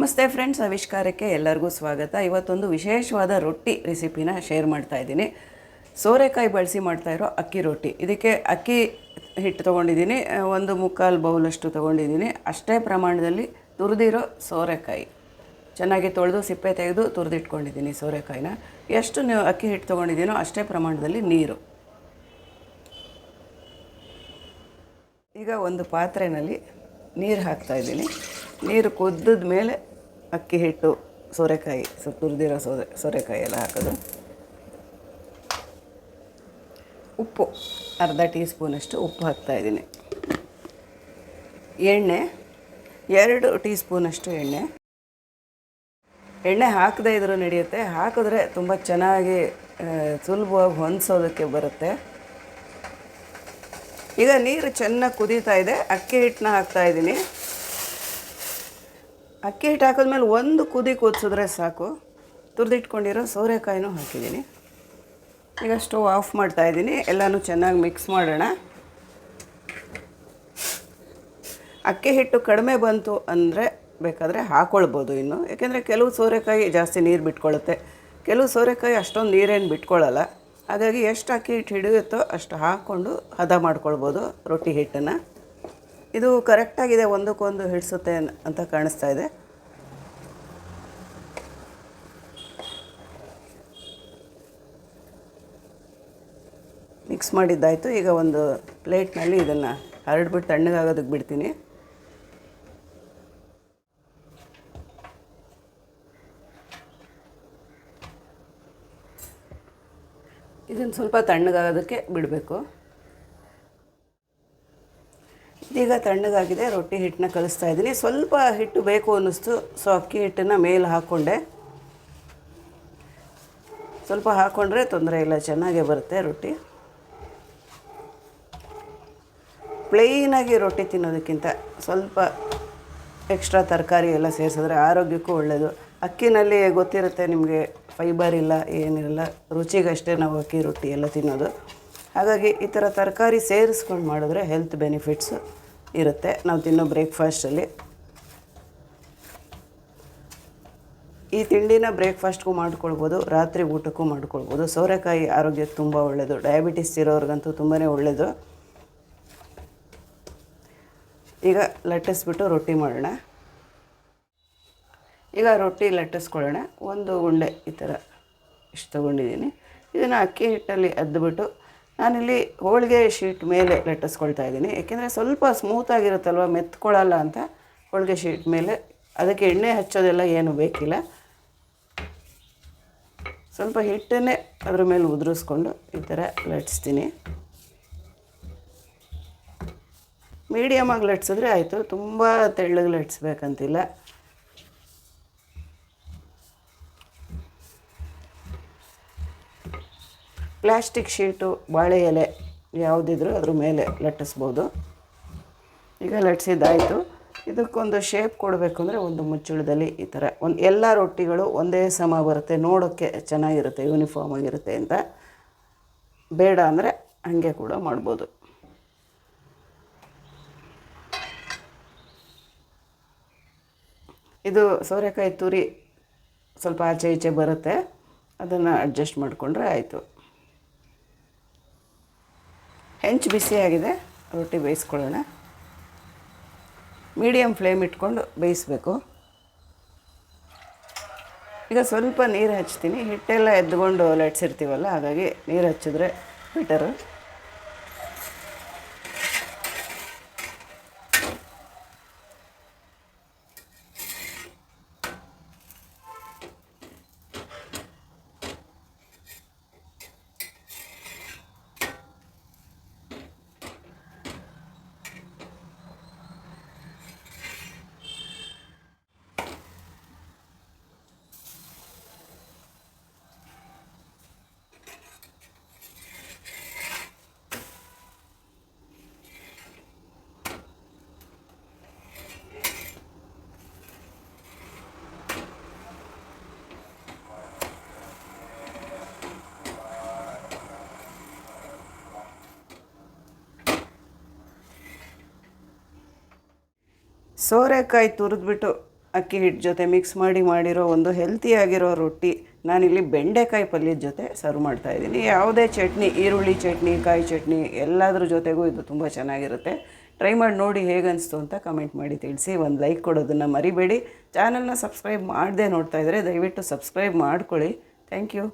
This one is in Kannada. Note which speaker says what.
Speaker 1: ನಮಸ್ತೆ ಫ್ರೆಂಡ್ಸ್ ಆವಿಷ್ಕಾರಕ್ಕೆ ಎಲ್ಲರಿಗೂ ಸ್ವಾಗತ. ಇವತ್ತೊಂದು ವಿಶೇಷವಾದ ರೊಟ್ಟಿ ರೆಸಿಪಿನ ಶೇರ್ ಮಾಡ್ತಾ ಇದ್ದೀನಿ. ಸೋರೆಕಾಯಿ ಬಳಸಿ ಮಾಡ್ತಾ ಇರೋ ಅಕ್ಕಿ ರೊಟ್ಟಿ. ಇದಕ್ಕೆ ಅಕ್ಕಿ ಹಿಟ್ಟು ತೊಗೊಂಡಿದ್ದೀನಿ. ಒಂದು ಮುಕ್ಕಾಲು ಬೌಲಷ್ಟು ತೊಗೊಂಡಿದ್ದೀನಿ. ಅಷ್ಟೇ ಪ್ರಮಾಣದಲ್ಲಿ ತುರಿದಿರೋ ಸೋರೆಕಾಯಿ. ಚೆನ್ನಾಗಿ ತೊಳೆದು ಸಿಪ್ಪೆ ತೆಗೆದು ತುರಿದಿಟ್ಕೊಂಡಿದ್ದೀನಿ ಸೋರೆಕಾಯಿನ. ಎಷ್ಟು ಅಕ್ಕಿ ಹಿಟ್ಟು ತೊಗೊಂಡಿದ್ದೀನೋ ಅಷ್ಟೇ ಪ್ರಮಾಣದಲ್ಲಿ ನೀರು. ಈಗ ಒಂದು ಪಾತ್ರೆಯಲ್ಲಿ ನೀರು ಹಾಕ್ತಾ ಇದ್ದೀನಿ. ನೀರು ಕುದ್ದದ ಮೇಲೆ ಅಕ್ಕಿ ಹಿಟ್ಟು, ಸೋರೆಕಾಯಿ ಸ್ವಲ್ಪ ತುರಿದಿರೋ ಸೋರೆ ಸೋರೆಕಾಯಿ ಎಲ್ಲ ಹಾಕೋದು. ಉಪ್ಪು, ಅರ್ಧ ಟೀ ಸ್ಪೂನಷ್ಟು ಉಪ್ಪು ಹಾಕ್ತಾ ಇದ್ದೀನಿ. ಎಣ್ಣೆ, ಎರಡು ಟೀ ಸ್ಪೂನಷ್ಟು ಎಣ್ಣೆ. ಎಣ್ಣೆ ಹಾಕದೇ ಇದ್ರೂ ನಡೆಯುತ್ತೆ. ಹಾಕಿದ್ರೆ ತುಂಬ ಚೆನ್ನಾಗಿ ಸುಲಭವಾಗಿ ಹೊಂದಿಸೋದಕ್ಕೆ ಬರುತ್ತೆ. ಈಗ ನೀರು ಚೆನ್ನಾಗಿ ಕುದೀತಾ ಇದೆ. ಅಕ್ಕಿ ಹಿಟ್ಟನ್ನ ಹಾಕ್ತಾ ಇದ್ದೀನಿ. ಅಕ್ಕಿ ಹಿಟ್ಟು ಹಾಕಿದ್ಮೇಲೆ ಒಂದು ಕುದಿ ಕೂದಿಸಿದ್ರೆ ಸಾಕು. ತುರಿದಿಟ್ಕೊಂಡಿರೋ ಸೋರೆಕಾಯಿನೂ ಹಾಕಿದ್ದೀನಿ. ಈಗ ಸ್ಟೋವ್ ಆಫ್ ಮಾಡ್ತಾ ಇದ್ದೀನಿ. ಎಲ್ಲನೂ ಚೆನ್ನಾಗಿ ಮಿಕ್ಸ್ ಮಾಡೋಣ. ಅಕ್ಕಿ ಹಿಟ್ಟು ಕಡಿಮೆ ಬಂತು ಅಂದರೆ ಬೇಕಾದರೆ ಹಾಕ್ಕೊಳ್ಬೋದು ಇನ್ನು. ಯಾಕೆಂದರೆ ಕೆಲವು ಸೋರೆಕಾಯಿ ಜಾಸ್ತಿ ನೀರು ಬಿಟ್ಕೊಳ್ಳುತ್ತೆ ಕೆಲವು ಸೋರೆಕಾಯಿ ಅಷ್ಟೊಂದು ನೀರೇನು ಬಿಟ್ಕೊಳ್ಳಲ್ಲ ಹಾಗಾಗಿ ಎಷ್ಟು ಅಕ್ಕಿ ಹಿಟ್ಟು ಹಿಡಿಯುತ್ತೋ ಅಷ್ಟು ಹಾಕ್ಕೊಂಡು ಹದ ಮಾಡ್ಕೊಳ್ಬೋದು ರೊಟ್ಟಿ ಹಿಟ್ಟನ್ನು. ಇದು ಕರೆಕ್ಟಾಗಿದೆ, ಒಂದಕ್ಕೊಂದು ಹಿಡಿಸುತ್ತೆ ಅಂತ ಕಾಣಿಸ್ತಾ ಇದೆ. ಮಿಕ್ಸ್ ಮಾಡಿದ್ದಾಯಿತು. ಈಗ ಒಂದು ಪ್ಲೇಟ್ನಲ್ಲಿ ಇದನ್ನು ಹರಡ್ಬಿಟ್ಟು ತಣ್ಣಗಾಗೋದಕ್ಕೆ ಬಿಡ್ತೀನಿ. ಇದನ್ನು ಸ್ವಲ್ಪ ತಣ್ಣಗಾಗೋದಕ್ಕೆ ಬಿಡಬೇಕು. ಇದೀಗ ತಣ್ಣಗಾಗಿದೆ, ರೊಟ್ಟಿ ಹಿಟ್ಟನ್ನ ಕಲಿಸ್ತಾ ಇದ್ದೀನಿ. ಸ್ವಲ್ಪ ಹಿಟ್ಟು ಬೇಕು ಅನ್ನಿಸ್ತು, ಸೊ ಅಕ್ಕಿ ಹಿಟ್ಟನ್ನು ಮೇಲೆ ಹಾಕ್ಕೊಂಡೆ. ಸ್ವಲ್ಪ ಹಾಕ್ಕೊಂಡ್ರೆ ತೊಂದರೆ ಇಲ್ಲ, ಚೆನ್ನಾಗೇ ಬರುತ್ತೆ ರೊಟ್ಟಿ. ಪ್ಲೇನಾಗಿ ರೊಟ್ಟಿ ತಿನ್ನೋದಕ್ಕಿಂತ ಸ್ವಲ್ಪ ಎಕ್ಸ್ಟ್ರಾ ತರಕಾರಿ ಎಲ್ಲ ಸೇರಿಸಿದ್ರೆ ಆರೋಗ್ಯಕ್ಕೂ ಒಳ್ಳೆಯದು ಅಕ್ಕಿನಲ್ಲಿ ಗೊತ್ತಿರುತ್ತೆ ನಿಮಗೆ ಫೈಬರ್ ಇಲ್ಲ ಏನಿರಲ್ಲ ರುಚಿಗಷ್ಟೇ ನಾವು ಅಕ್ಕಿ ರೊಟ್ಟಿ ಎಲ್ಲ ತಿನ್ನೋದು. ಹಾಗಾಗಿ ಈ ಥರ ತರಕಾರಿ ಸೇರಿಸ್ಕೊಂಡು ಮಾಡಿದ್ರೆ ಹೆಲ್ತ್ ಬೆನಿಫಿಟ್ಸು. ಇರುತ್ತೆ. ನಾವು ತಿನ್ನೋ ಬ್ರೇಕ್ಫಾಸ್ಟಲ್ಲಿ ಈ ತಿಂಡಿನ ಬ್ರೇಕ್ಫಾಸ್ಟ್ಗೂ ಮಾಡ್ಕೊಳ್ಬೋದು, ರಾತ್ರಿ ಊಟಕ್ಕೂ ಮಾಡ್ಕೊಳ್ಬೋದು. ಸೋರೆಕಾಯಿ ಆರೋಗ್ಯಕ್ಕೆ ತುಂಬ ಒಳ್ಳೆಯದು ಡಯಾಬಿಟಿಸ್ ಇರೋರಿಗಂತೂ ತುಂಬಾ ಒಳ್ಳೆಯದು ಈಗ ಲಟ್ಟಿಸ್ಬಿಟ್ಟು ರೊಟ್ಟಿ ಮಾಡೋಣ. ಈಗ ರೊಟ್ಟಿ ಲಟ್ಟಿಸ್ಕೊಳ್ಳೋಣ ಒಂದು ಉಂಡೆ ಈ ಥರ ಇಷ್ಟು ತೊಗೊಂಡಿದ್ದೀನಿ ಇದನ್ನು ಅಕ್ಕಿ ಹಿಟ್ಟಲ್ಲಿ ಅದ್ದುಬಿಟ್ಟು ನಾನಿಲ್ಲಿ ಹೋಳಿಗೆ ಶೀಟ್ ಮೇಲೆ ಲಟ್ಟಿಸ್ಕೊಳ್ತಾ ಇದ್ದೀನಿ. ಏಕೆಂದರೆ ಸ್ವಲ್ಪ ಸ್ಮೂತಾಗಿರುತ್ತಲ್ವ ಮೆತ್ಕೊಳ್ಳಲ್ಲ ಅಂತ ಹೋಳಿಗೆ ಶೀಟ್ ಮೇಲೆ. ಅದಕ್ಕೆ ಎಣ್ಣೆ ಹಚ್ಚೋದೆಲ್ಲ ಏನು ಬೇಕಿಲ್ಲ. ಸ್ವಲ್ಪ ಹಿಟ್ಟನ್ನೇ ಅದ್ರ ಮೇಲೆ ಉದುರಿಸ್ಕೊಂಡು ಈ ಥರ ಲಟ್ಟಿಸ್ತೀನಿ. ಮೀಡಿಯಮಾಗಿ ಲಟ್ಸಿದ್ರೆ ಆಯಿತು, ತುಂಬ ತೆಳ್ಳಗೆ ಲಟ್ಸ್ಬೇಕಂತಿಲ್ಲ ಪ್ಲಾಸ್ಟಿಕ್ ಶೀಟು, ಬಾಳೆ ಎಲೆ ಯಾವುದಿದ್ರೂ ಅದ್ರ ಮೇಲೆ ಲಟ್ಟಿಸ್ಬೋದು. ಈಗ ಲಟ್ಟಿಸಿದ್ದಾಯಿತು. ಇದಕ್ಕೊಂದು ಶೇಪ್ ಕೊಡಬೇಕು ಅಂದರೆ ಒಂದು ಮುಚ್ಚಳದಲ್ಲಿ ಈ ಥರ ಒಂದು ಎಲ್ಲ ರೊಟ್ಟಿಗಳು ಒಂದೇ ಸಮ ಬರುತ್ತೆ. ನೋಡೋಕ್ಕೆ ಚೆನ್ನಾಗಿರುತ್ತೆ ಯೂನಿಫಾರ್ಮ್ ಆಗಿರುತ್ತೆ ಅಂತ. ಬೇಡ ಅಂದರೆ ಹಾಗೆ ಕೂಡ ಮಾಡ್ಬೋದು. ಇದು ಸೋರೆಕಾಯಿ ತುರಿ ಸ್ವಲ್ಪ ಆಚೆ ಈಚೆ ಬರುತ್ತೆ. ಅದನ್ನು ಅಡ್ಜಸ್ಟ್ ಮಾಡಿಕೊಂಡ್ರೆ ಆಯಿತು. ಹೆಂಚು ಬಿಸಿಯಾಗಿದೆ, ರೊಟ್ಟಿ ಬೇಯಿಸ್ಕೊಳ್ಳೋಣ. ಮೀಡಿಯಮ್ ಫ್ಲೇಮ್ ಇಟ್ಕೊಂಡು ಬೇಯಿಸ್ಬೇಕು. ಈಗ ಸ್ವಲ್ಪ ನೀರು ಹಚ್ತೀನಿ. ಹಿಟ್ಟೆಲ್ಲ ಎದ್ದುಕೊಂಡು ಲಟ್ಸಿರ್ತೀವಲ್ಲ, ಹಾಗಾಗಿ ನೀರು ಹಚ್ಚಿದ್ರೆ ಬೆಟರು. ಸೋರೆಕಾಯಿ ತುರಿದ್ಬಿಟ್ಟು ಅಕ್ಕಿ ಹಿಟ್ಟು ಜೊತೆ ಮಿಕ್ಸ್ ಮಾಡಿ ಮಾಡಿರೋ ಒಂದು ಹೆಲ್ತಿಯಾಗಿರೋ ರೊಟ್ಟಿ ನಾನಿಲ್ಲಿ ಬೆಂಡೆಕಾಯಿ ಪಲ್ಯದ ಜೊತೆ ಸರ್ವ್ ಮಾಡ್ತಾ ಇದ್ದೀನಿ. ಯಾವುದೇ ಚಟ್ನಿ, ಈರುಳ್ಳಿ ಚಟ್ನಿ, ಕಾಯಿ ಚಟ್ನಿ ಎಲ್ಲದರ ಜೊತೆಗೂ ಇದು ತುಂಬ ಚೆನ್ನಾಗಿರುತ್ತೆ. ಟ್ರೈ ಮಾಡಿ ನೋಡಿ ಹೇಗನ್ನಿಸ್ತು ಅಂತ ಕಮೆಂಟ್ ಮಾಡಿ ತಿಳಿಸಿ. ಒಂದು ಲೈಕ್ ಕೊಡೋದನ್ನು ಮರಿಬೇಡಿ. ಚಾನಲ್ನ ಸಬ್ಸ್ಕ್ರೈಬ್ ಮಾಡದೆ ನೋಡ್ತಾ ಇದ್ದರೆ ದಯವಿಟ್ಟು ಸಬ್ಸ್ಕ್ರೈಬ್ ಮಾಡ್ಕೊಳ್ಳಿ. Thank you